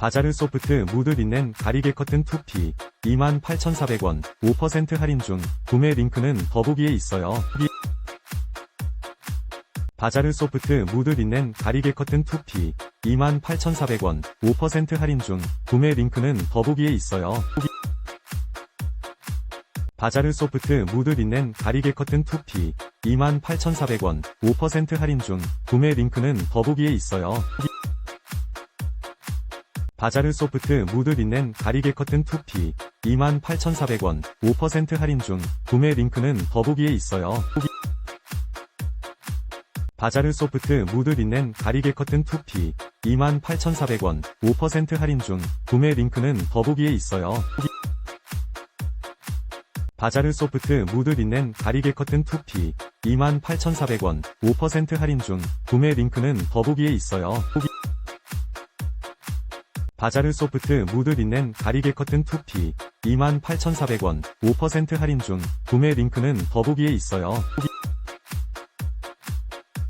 바자르 소프트 무드 린넨 가리개 커튼 2P 28,400원 5% 할인 중 구매 링크는 더보기에 있어요. 바자르 소프트 무드 린넨 가리개 커튼 2P 28,400원 5% 할인 중 구매 링크는 더보기에 있어요. 바자르 소프트 무드 린넨 가리개 커튼 2P 28,400원 5% 할인 중 구매 링크는 더보기에 있어요. 바자르 소프트 무드 린넨 가리개 커튼 2P 28,400원 5% 할인 중 구매 링크는 더보기에 있어요. 바자르 소프트 무드 린넨 가리개 커튼 2P 28,400원 5% 할인 중 구매 링크는 더보기에 있어요. 바자르 소프트 무드 린넨 가리개 커튼 2P 28,400원 5% 할인 중 구매 링크는 더보기에 있어요. 바자르 소프트 무드 린넨 가리개 커튼 2P 28,400원 5% 할인 중 구매 링크는 더보기에 있어요.